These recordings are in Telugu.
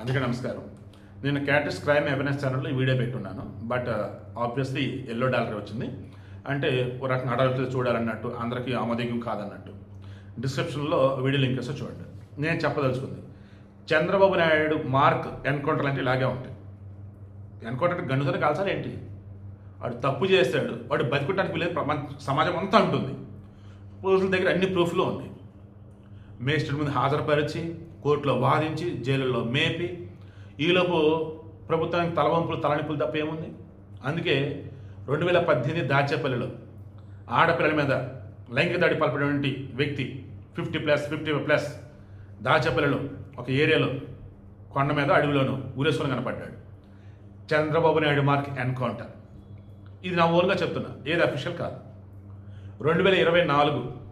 అందుకే నమస్కారం. నేను క్యాటస్ క్రైమ్ అవేర్నెస్ ఛానల్లో వీడియో పెట్టున్నాను. బట్ ఆబ్వియస్లీ ఎల్లో డాలర్ వచ్చింది. అంటే ఒక రకంగా అడవితో చూడాలన్నట్టు అందరికీ ఆమోదయోగ్యం కాదన్నట్టు. డిస్క్రిప్షన్లో వీడియో లింక్ వేస్తే చూడండి. నేను చెప్పదలుచుకుంది చంద్రబాబు నాయుడు మార్క్ ఎన్కౌంటర్ అంటే ఇలాగే ఉంటాయి. ఎన్కౌంటర్ గన్నుతోనే కాల్చాలి ఏంటి? వాడు తప్పు చేస్తాడు వాడు బతుకుంటానికి వీలేదు ప్రపంచ సమాజం అంతా ఉంటుంది. పోలీసుల దగ్గర అన్ని ప్రూఫ్లు ఉన్నాయి. మేజిస్ట్రేట్ ముందు హాజరుపరిచి కోర్టులో వాదించి జైలులో మేపి ఈలోపు ప్రభుత్వానికి తలవంపులు తలనిపులు తప్ప ఏముంది? అందుకే రెండు వేల పద్దెనిమిది దాచేపల్లిలో ఆడపిల్లల మీద లైంగిక దాడి పాల్పడినటువంటి వ్యక్తి ఫిఫ్టీ ప్లస్ ఫిఫ్టీ ప్లస్ దాచేపల్లిలో ఒక ఏరియాలో కొండ మీద అడవిలోనూ ఊరేసుకొని కనపడ్డాడు. Chandrababu Naidu mark encounter. ఇది నా ఓన్గా చెప్తున్నా. ఏది అఫీషియల్ కాదు. రెండు వేల ఇరవై నాలుగు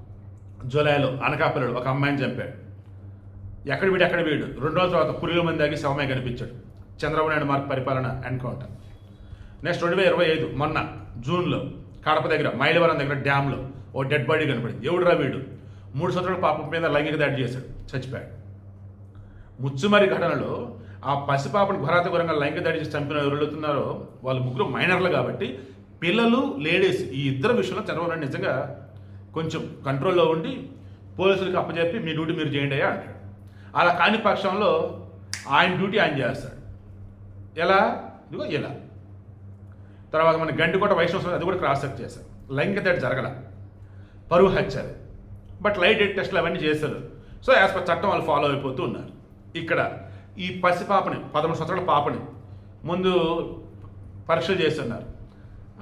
జూలైలో అనకాపల్లిలో ఒక అమ్మాయిని చంపాడు. ఎక్కడ వీడు ఎక్కడ వీడు? రెండు రోజుల తర్వాత పురుగుల మంది దాగి శవమే కనిపించాడు చంద్రబాబు నాయుడు మార్క్ పరిపాలన ఎన్కౌంటర్. నెక్స్ట్ రెండు వేల ఇరవై ఐదు మొన్న జూన్లో కడప దగ్గర మైలవరం దగ్గర డ్యామ్లో ఓ డెడ్ బాడీ కనపడింది. ఎవడురా వీడు? మూడు సంవత్సరాల పాపం మీద లైంగిక దాడి చేశాడు చచ్చిపోయాడు. ముచ్చుమరి ఘటనలో ఆ పసిపాపను ఘోరాత ఘోరంగా లైంగిక దాడి చేసి చంపిన ఎవరు వాళ్ళు ముగ్గురు మైనర్లు కాబట్టి పిల్లలు లేడీస్ ఈ ఇద్దరు విషయంలో చంద్రబాబు నాయుడు నిజంగా కొంచెం కంట్రోల్లో ఉండి పోలీసులకు అప్పచెప్పి మీ డ్యూటీ మీరు చేయండి అయ్యా అంటాడు. అలా కాని పక్షంలో ఆయన డ్యూటీ ఆయన చేస్తాడు. ఎలా? ఇదిగో ఇలా. తర్వాత మన గండికోట వైష్ణవ అది కూడా క్రాస్ చెక్ చేశారు. లైంగిక దాడి జరగల. పరువు హత్య బట్ లైట్ ఎయిట్ టెస్ట్లు అవన్నీ చేశారు. సో యాజ్ పర్ చట్టం వాళ్ళు ఫాలో అయిపోతూ ఉన్నారు. ఇక్కడ ఈ పసి పాపని పదమూడు సంవత్సరాల పాపని ముందు పరీక్షలు చేస్తున్నారు.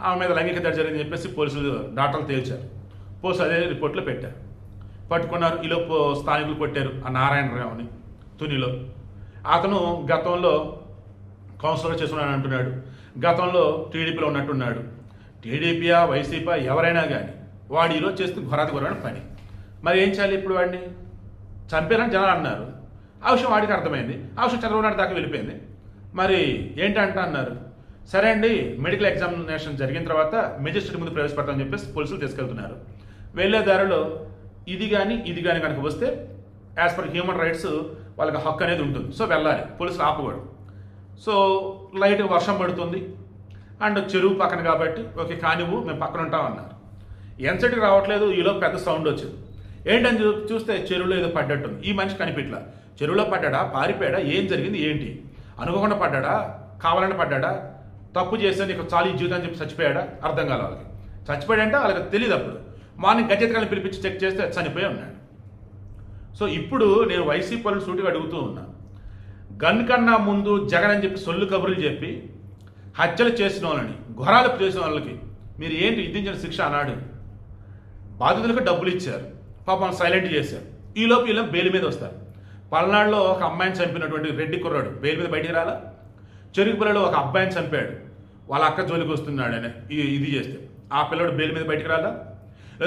ఆమె మీద లైంగిక దాడి జరిగిందని చెప్పేసి పోలీసులు డాక్టర్లు తేల్చారు. పోస్ అదే రిపోర్ట్లో పెట్టారు పట్టుకున్నారు ఈలోపు స్థానికులు కొట్టారు ఆ నారాయణరావుని తునిలో. అతను గతంలో కౌన్సిలర్ చేసుకున్నాను అంటున్నాడు. గతంలో టీడీపీలో ఉన్నట్టున్నాడు. టీడీపీయా వైసీపీ ఎవరైనా కానీ వాడు ఈరోజు చేస్తూ ఘోరాతి పని. మరి ఏం చేయాలి ఇప్పుడు వాడిని? చంపారని జనాలు అన్నారు. ఆ విషయం వాడికి అర్థమైంది. ఆ విషయం చంద్రబాబు నాయుడు దాకా వెళ్ళిపోయింది. మరి ఏంటంట అన్నారు? సరే అండి మెడికల్ ఎగ్జామినేషన్ జరిగిన తర్వాత మెజిస్ట్రేట్ ముందు ప్రవేశపెడతామని చెప్పేసి పోలీసులు తీసుకెళ్తున్నారు. వెళ్ళే దారిలో ఇది కానీ ఇది కానీ కనుక వస్తే యాజ్ పర్ హ్యూమన్ రైట్స్ వాళ్ళకి హక్కు అనేది ఉంటుంది. సో వెళ్ళాలి. పోలీసులు ఆపకూడదు. సో లైట్ వర్షం పడుతుంది. అండ్ చెరువు పక్కన కాబట్టి ఓకే కానివ్వు మేము పక్కన ఉంటాం అన్నారు. ఎంతటికి రావట్లేదు ఈలో పెద్ద సౌండ్ వచ్చింది. ఏంటని చూ చూస్తే చెరువులో ఏదో పడ్డట్టుంది. ఈ మనిషి కనిపించలా చెరువులో పడ్డాడా? పారిపోయాడా? ఏం జరిగింది? ఏంటి? అనుకోకుండా పడ్డాడా? కావాలని పడ్డాడా? తప్పు చేస్తే నీకు చాలు ఈ జీవితం అని చెప్పి చచ్చిపోయాడా? అర్థం కావాలి వాళ్ళకి. చచ్చిపోయాడంటే వాళ్ళకి తెలియదు అప్పుడు. మార్నింగ్ గజెతకాలను పిలిపించి చెక్ చేస్తే చనిపోయి ఉన్నాడు. సో ఇప్పుడు నేను వైసీపీ వాళ్ళు సూటిగా అడుగుతూ ఉన్నా. గన్ కన్నా ముందు జగన్ అని చెప్పి సొల్లు కబుర్లు చెప్పి హత్యలు చేసిన వాళ్ళని ఘోరాలు చేసిన వాళ్ళకి మీరు ఏంటి విధించిన శిక్ష అన్నాడు. బాధితులకు డబ్బులు ఇచ్చారు. పాపం సైలెంట్ చేశారు. ఈలోపు వీళ్ళ బెయిల్ మీద వస్తారు. పల్నాడులో ఒక అమ్మాయిని చంపినటువంటి రెడ్డి కుర్రాడు. బెయిల్ మీద బయటికి రాలా? చెరుకుపల్లిలో ఒక అబ్బాయిని చంపాడు. వాళ్ళ అక్క జోలికి వస్తున్నాడు అని ఇది ఇది చేస్తే. ఆ పిల్లడు బెయిల్ మీద బయటికి రాలా?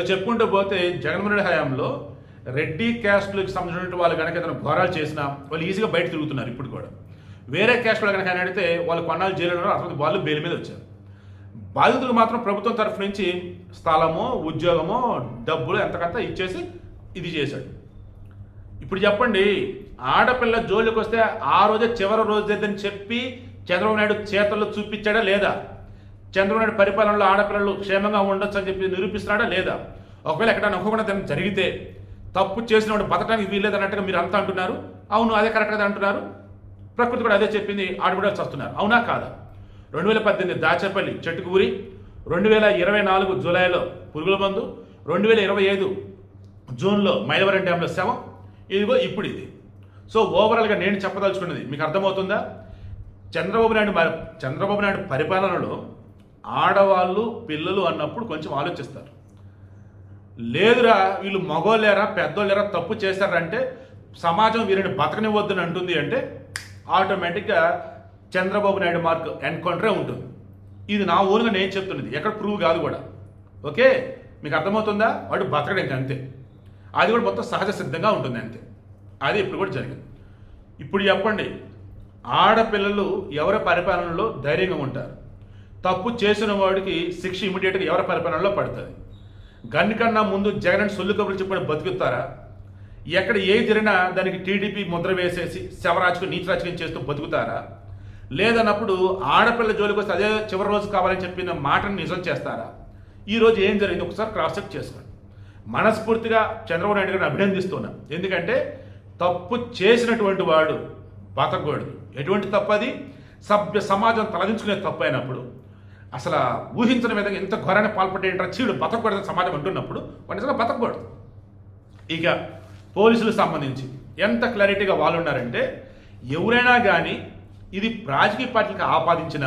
చెప్పుకుంటూ పోతే జగన్మోహన్ రెడ్డి హయాంలో రెడ్డి క్యాస్ట్లకు సంబంధించిన వాళ్ళు కనుక ఏదైనా ఘోరాలు చేసినా వాళ్ళు ఈజీగా బయట తిరుగుతున్నారు ఇప్పుడు కూడా. వేరే క్యాస్ట్ వాళ్ళు కనుక ఆయన అడిగితే వాళ్ళు కొన్నాళ్ళు జైలు అసలు వాళ్ళు బెయిల్ మీద వచ్చారు. బాధితులకు మాత్రం ప్రభుత్వం తరఫు నుంచి స్థలమో ఉద్యోగమో డబ్బులు ఎంతకంత ఇచ్చేసి ఇది చేశాడు. ఇప్పుడు చెప్పండి ఆడపిల్ల జోలికి వస్తే ఆ రోజే చివరి రోజేదని చెప్పి చంద్రబాబు నాయుడు చేతల్లో చూపించాడా లేదా? చంద్రబాబు పరిపాలనలో ఆడపిల్లలు క్షేమంగా ఉండొచ్చు అని చెప్పి నిరూపిస్తున్నాడా లేదా? ఒకవేళ ఎక్కడైనా అనుకోకుండా దాన్ని జరిగితే తప్పు చేసిన వాడు బతకడానికి వీల్లేదు అన్నట్టుగా మీరు అంతా అంటున్నారు? అవును అదే కరెక్ట్ కదా అంటున్నారు? ప్రకృతి కూడా అదే చెప్పింది ఆడబిడ్డలు కూడా చస్తున్నారు. అవునా కాదా? రెండు వేల పద్దెనిమిది దాచేపల్లి చెట్టుకూరి రెండు వేల ఇరవై నాలుగు జూలైలో పురుగుల మందు రెండు వేల ఇరవై ఐదు జూన్లో మైలవరం డ్యాంలో శవం. ఇదిగో ఇప్పుడు ఇది. సో ఓవరాల్గా నేను చెప్పదలుచుకున్నది మీకు అర్థమవుతుందా? చంద్రబాబు నాయుడు చంద్రబాబు నాయుడు పరిపాలనలో ఆడవాళ్ళు పిల్లలు అన్నప్పుడు కొంచెం ఆలోచిస్తారు. లేదురా వీళ్ళు మగోళ్ళేరా పెద్దోళ్ళేరా తప్పు చేశారంటే సమాజం వీరిని బతకనివ్వద్దని అంటుంది అంటే ఆటోమేటిక్గా చంద్రబాబు నాయుడు మార్క్ ఎన్కౌంటరే ఉంటుంది. ఇది నా ఓన్గా నేను చెప్తున్నది. ఎక్కడ ప్రూవ్ కాదు కూడా. ఓకే? మీకు అర్థమవుతుందా? వాడు బతకడం అంతే. అది కూడా మొత్తం సహజ సిద్ధంగా ఉంటుంది అంతే. అది ఇప్పుడు కూడా జరిగింది. ఇప్పుడు చెప్పండి ఆడపిల్లలు ఎవరి పరిపాలనలో ధైర్యంగా ఉంటారు? తప్పు చేసిన వాడికి శిక్ష ఇమీడియట్గా ఎవరి పరిపాలనలో పడుతుంది? గన్ కన్నా ముందు జగన్ సొల్లు కబుర్లు చెప్పని బతుకుతారా? ఎక్కడ ఏ జరిగినా దానికి టీడీపీ ముద్ర వేసేసి శవరాజకీయం నీతి రాజకీయం చేస్తూ బతుకుతారా? లేదన్నప్పుడు ఆడపిల్ల జోలికి వస్తే అదే చివరి రోజు కావాలని చెప్పిన మాటను నిజం చేస్తారా? ఈ రోజు ఏం జరిగింది ఒకసారి క్రాస్ చెక్ చేసుకోండి. మనస్ఫూర్తిగా చంద్రబాబు నాయుడు గారిని అభినందిస్తున్నా. ఎందుకంటే తప్పు చేసినటువంటి వాడు బతకూడదు. ఎటువంటి తప్పు అది? సభ్య సమాజం తలదించుకునే తప్పు అయినప్పుడు. అసలు ఊహించిన విధంగా ఎంత ఘోరాన్ని పాల్పడేట చీడు బతకూడదు సమాజం అంటున్నప్పుడు వాడు నిజంగా బతకూడదు ఇక పోలీసులకు సంబంధించి ఎంత క్లారిటీగా వాళ్ళు ఉన్నారంటే ఎవరైనా కానీ ఇది రాజకీయ పార్టీలకు ఆపాదించిన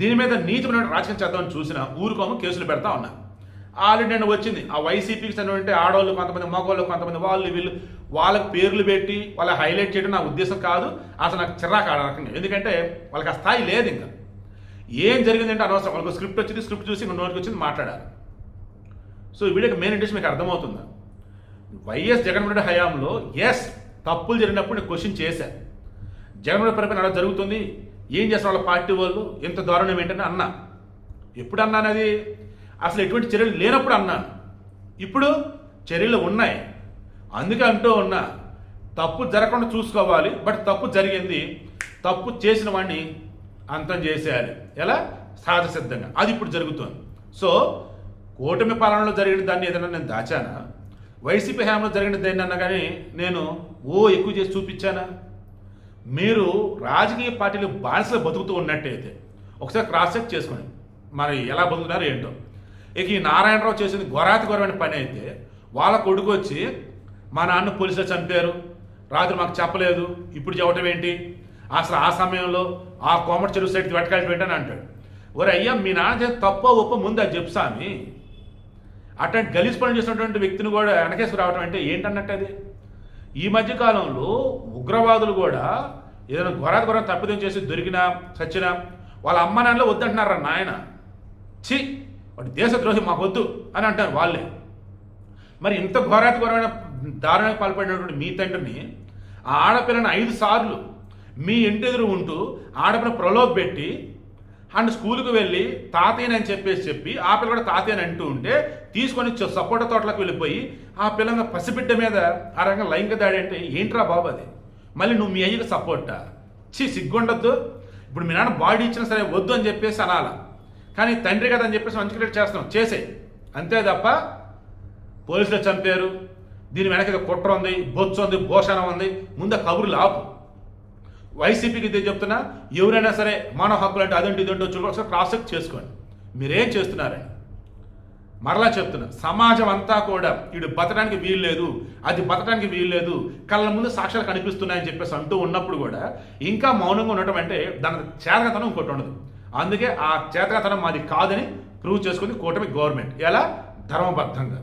దీని మీద నీతిమైన రాజకీయం చేద్దామని చూసిన ఊరుకోము కేసులు పెడతా ఉన్నా. ఆల్రెడీ నేను వచ్చింది. ఆ వైసీపీకి చెందినటువంటి ఆడవాళ్ళు కొంతమంది మగవాళ్ళు కొంతమంది వాళ్ళు వీళ్ళు వాళ్ళకి పేర్లు పెట్టి వాళ్ళ హైలైట్ చేయడం నా ఉద్దేశం కాదు. అసలు నాకు చిరాకు ఆడ రకంగా ఎందుకంటే వాళ్ళకి ఆ స్థాయి లేదు ఇంకా. ఏం జరిగిందంటే అనవసరం వాళ్ళకి స్క్రిప్ట్ వచ్చింది స్క్రిప్ట్ చూసి ఇంకా నోటికి వచ్చింది మాట్లాడాలి సో వీడియో వీడియోకి మెయిన్ ఇంట్రెస్ట్ మీకు అర్థమవుతుందా? వైఎస్ జగన్మోహన్ రెడ్డి హయాంలో ఎస్ తప్పులు జరిగినప్పుడు నేను క్వశ్చన్ చేశాను జగన్మోహన్ పరిపాలన అలా జరుగుతుంది? ఏం చేస్తారు వాళ్ళ పార్టీ వాళ్ళు? ఎంత దారుణం ఏంటని అన్నా. ఎప్పుడు అన్నాను అది అసలు ఎటువంటి చర్యలు లేనప్పుడు అన్నాను ఇప్పుడు చర్యలు ఉన్నాయి. అందుకే అంటూ ఉన్నా. తప్పు జరగకుండా చూసుకోవాలి. బట్ తప్పు జరిగింది. తప్పు చేసిన వాడిని అంతం చేసేయాలి. ఎలా? సహజ సిద్ధంగా. అది ఇప్పుడు జరుగుతుంది. సో కూటమి పాలనలో జరిగిన దాన్ని ఏదైనా నేను దాచానా? వైసీపీ హయాంలో జరిగిన దేన్నన్నా కానీ నేను ఓ ఎక్కువ చేసి చూపించానా? మీరు రాజకీయ పార్టీలు బానిసలు బతుకుతూ ఉన్నట్టయితే ఒకసారి క్రాస్ చెక్ చేసుకోండి మరి ఎలా బతుకుతున్నారో ఏంటో. ఇక ఈ నారాయణరావు చేసింది ఘోరాతి ఘోరమైన పని అయితే వాళ్ళ కొడుకు వచ్చి మా నాన్న పోలీసులు చంపారు. రాత్రి మాకు చెప్పలేదు. ఇప్పుడు చెప్పటం ఏంటి? అసలు ఆ సమయంలో ఆ కోమట చెరువు సైడ్కి వెటకాలి పెట్టని అంటాడు. ఒరే అయ్యా మీ నాన్న చేసి తప్ప ఒప్ప ముందు అది చెప్పు అట్లాంటి గలీజ్ పనులు చేసినటువంటి వ్యక్తిని కూడా వెనకేసుకు రావడం అంటే ఏంటన్నట్టు అది ఈ మధ్యకాలంలో ఉగ్రవాదులు కూడా ఏదైనా గొర గొర తప్పిదం చేసి దొరికినా చచ్చినా వాళ్ళ అమ్మ నాన్నలో వద్దంటున్నారా నాయన? ఛీ వాటి దేశద్రోహి మాకు వద్దు అని అంటారు వాళ్ళే. మరి ఇంత ఘోరాతి ఘోరమైన దారుణానికి పాల్పడినటువంటి మీ తండ్రిని ఆ ఆడపిల్లని ఐదు సార్లు మీ ఇంటి ఎదురు ఉంటూ ఆడపిల్ల ప్రలోభ పెట్టి అండ్ స్కూల్కి వెళ్ళి తాతయ్యని చెప్పేసి చెప్పి ఆ పిల్ల కూడా తాతయ్యని అంటూ ఉంటే తీసుకొని సపోటా తోటలకు వెళ్ళిపోయి ఆ పిల్లల పసిబిడ్డ మీద ఆ రకంగా లైంగిక దాడి అంటే ఏంట్రా బాబు అది? మళ్ళీ నువ్వు మీ అయ్యకి సపోర్టా? చీ సిగ్గుండద్దు. ఇప్పుడు మీ నాన్న బాడీ ఇచ్చినా సరే వద్దు అని చెప్పేసి అనాల. కానీ తండ్రి కదా అని చెప్పేసి మంచి క్రియేట్ చేస్తున్నాం చేసే అంతే తప్ప పోలీసులు చంపారు. దీని వెనక కుట్ర ఉంది బొచ్చు ఉంది భోషణం ఉంది. ముందు కబురు కబుర్లు ఆపు. వైసీపీకి ఇదే చెప్తున్నా ఎవరైనా సరే మానవ హక్కులు అంటే అదంటే ఇదంటే వచ్చి ఒకసారి క్రాస్ చెక్ చేసుకోండి. మీరేం చేస్తున్నారని. మరలా చెప్తున్నా సమాజం అంతా కూడా వీడు బతడానికి వీలు లేదు అది బతడానికి వీలు లేదు కళ్ళ ముందు సాక్ష్యాలు కనిపిస్తున్నాయని చెప్పేసి అంటూ ఉన్నప్పుడు కూడా ఇంకా మౌనంగా ఉండటం అంటే దాని చేతకతనం ఇంకోటి ఉండదు. అందుకే ఆ చేతకతనం మాది కాదని ప్రూవ్ చేసుకుంది కూటమి గవర్నమెంట్. ఎలా? ధర్మబద్ధంగా.